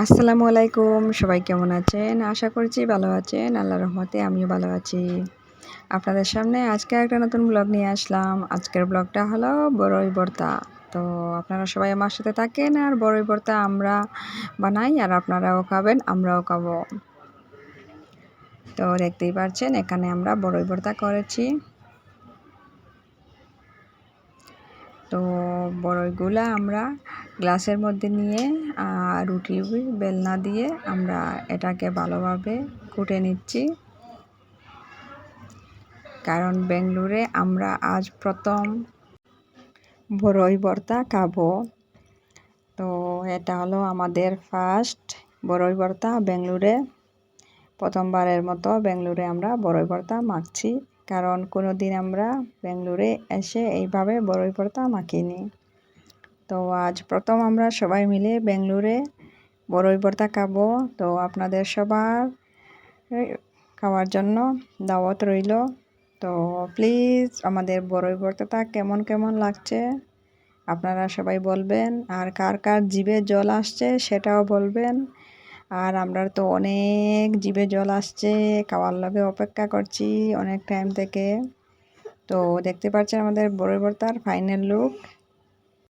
আসসালামু আলাইকুম, সবাই কেমন আছেন? আশা করছি ভালো আছেন আল্লাহ রহমতে আমিও ভালো আছি। আপনাদের সামনে আজকে একটা নতুন ব্লগ নিয়ে আসলাম। আজকের ব্লগটা হলো বড়ই বর্তা। তো আপনারা সবাই আমার সাথে থাকেন আর বড়ই বর্তা আমরা বানাই আর আপনারাও খাবেন, আমরাও খাব। তো দেখতেই পাচ্ছেন এখানে আমরা বড়ই বর্তা করেছি। তো বড়ইগুলা আমরা গ্লাসের মধ্যে নিয়ে রুটি বেলনা দিয়ে আমরা এটাকে ভালোভাবে কুটে নিচ্ছি। কারণ বেঙ্গলুরে আমরা আজ প্রথম বড়ই ভর্তা খাব। তো এটা হলো আমাদের ফার্স্ট বড়ই ভর্তা বেঙ্গলুরে। প্রথমবারের মতো বেঙ্গলুরে আমরা বড়ই ভর্তা মাখছি। কারণ কোনো দিন আমরা বেঙ্গলুরে এসে এইভাবে বড়ই ভর্তা মাখিনি তো আজ প্রথম আমরা সবাই মিলে বেঙ্গলুরে বড়ই ভর্তা খাব তো আপনাদের সবার খাওয়ার জন্য দাওয়াত রইল। তো প্লিজ আমাদের বড়ই ভর্তাটা কেমন কেমন লাগছে? আপনারা সবাই বলবেন। আর কার কার জিভে জল আসছে সেটাও বলবেন। আর আমরা তো অনেক জিভে জল আসছে, খাওয়ার লগে অপেক্ষা করছি অনেক টাইম থেকে। তো দেখতে পাচ্ছেন আমাদের বড় বর্তার ফাইনাল লুক